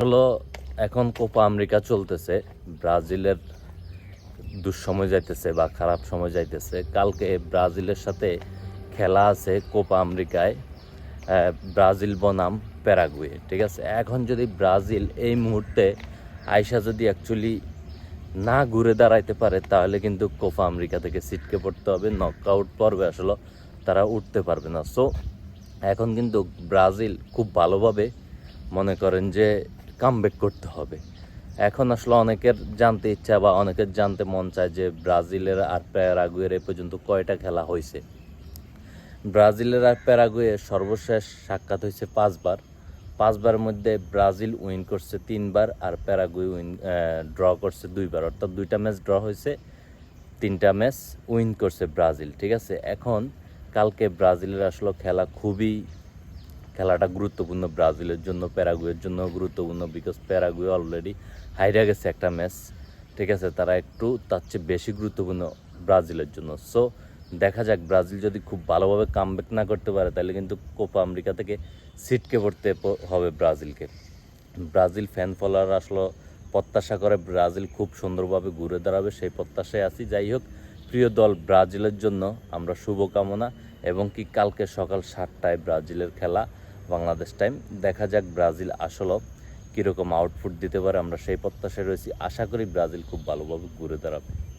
হলো, এখন Copa America চলতেছে, ব্রাজিলের দুঃসময় যাইতেছে বা খারাপ সময় যাইতেছে। কালকে ব্রাজিলের সাথে খেলা আছে কোপা আমেরিকায় ব্রাজিল বনাম প্যারাগুয়ে, ঠিক আছে? এখন যদি ব্রাজিল এই মুহূর্তে আইসা যদি অ্যাকচুয়ালি না ঘুরে দাঁড়াইতে পারে, তাহলে কিন্তু কোপা আমেরিকা থেকে ছিটকে পড়তে হবে নক আউট পর্বে আসলে তারা উঠতে পারবে না। সো এখন কিন্তু ব্রাজিল খুব ভালোভাবে মনে করেন যে কামব্যাক করতে হবে। এখন আসলে অনেকের জানতে ইচ্ছা বা অনেকের জানতে মন চায় যে ব্রাজিলের আর প্যারাগুয়ের এ পর্যন্ত কয়টা খেলা হয়েছে। ব্রাজিলের আর প্যারাগুয়ের সর্বশেষ সাক্ষাৎ হয়েছে পাঁচবার। পাঁচবারের মধ্যে ব্রাজিল উইন করছে তিনবার আর প্যারাগুয়ে উইন ড্র করছে দুইবার। অর্থাৎ দুইটা ম্যাচ ড্র হয়েছে, তিনটা ম্যাচ উইন করছে ব্রাজিল, ঠিক আছে? এখন কালকে ব্রাজিলের আসলে খেলা খুবই খেলাটা গুরুত্বপূর্ণ। ব্রাজিলের জন্য, প্যারাগুয়ের জন্য গুরুত্বপূর্ণ বিকজ প্যারাগুয়ে অলরেডি হাইরা গেছে একটা ম্যাচ ঠিক আছে, তারা একটু তার চেয়ে বেশি গুরুত্বপূর্ণ ব্রাজিলের জন্য। সো দেখা যাক, ব্রাজিল যদি খুব ভালোভাবে কামব্যাক না করতে পারে, তাহলে কিন্তু কোপা আমেরিকা থেকে সিটকে পড়তে হবে ব্রাজিলকে। ব্রাজিল ফ্যান ফলোয়ার আসলে, প্রত্যাশা করে ব্রাজিল খুব সুন্দরভাবে ঘুরে দাঁড়াবে, সেই প্রত্যাশায় আছি। যাই হোক, প্রিয় দল, ব্রাজিলের জন্য আমরা শুভকামনা। এবং কি কালকে সকাল সাতটায় ব্রাজিলের খেলা, বাংলাদেশ টাইম দেখা যাক ব্রাজিল আসলে কীরকম আউটপুট দিতে পারে। আমরা সেই প্রত্যাশায় রয়েছি। আশা করি ব্রাজিল খুব ভালোভাবে ঘুরে দাঁড়াবে।